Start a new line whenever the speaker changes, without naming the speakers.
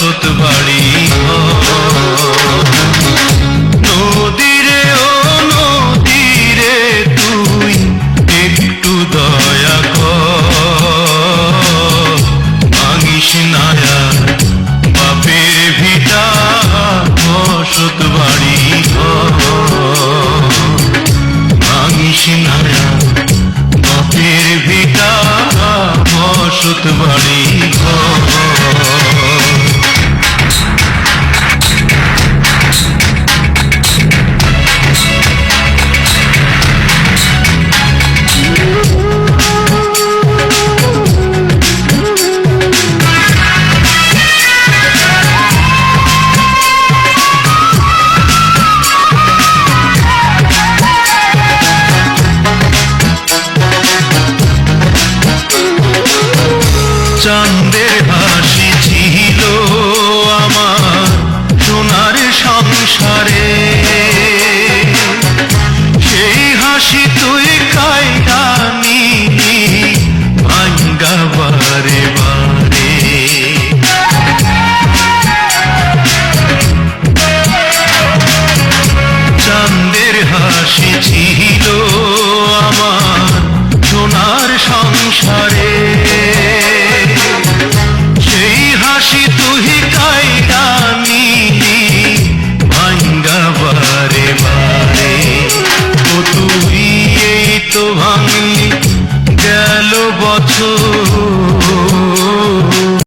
জগৎ বাড়ি নদীরে ও নদীরে তুই একটু দয়া কাঙিস নায়া বাপের ভিটা, বসত বাড়ি কাঙিস নায়া বাপের ভিটা, বসত বাড়ি ঘর। চাঁদের হাসি ছিল আমার সোনার সংসারে। সেই হাসি তুই বারে বারে। চাঁদের হাসি ছিল আমার সোনার সংসারে। গেল বছর।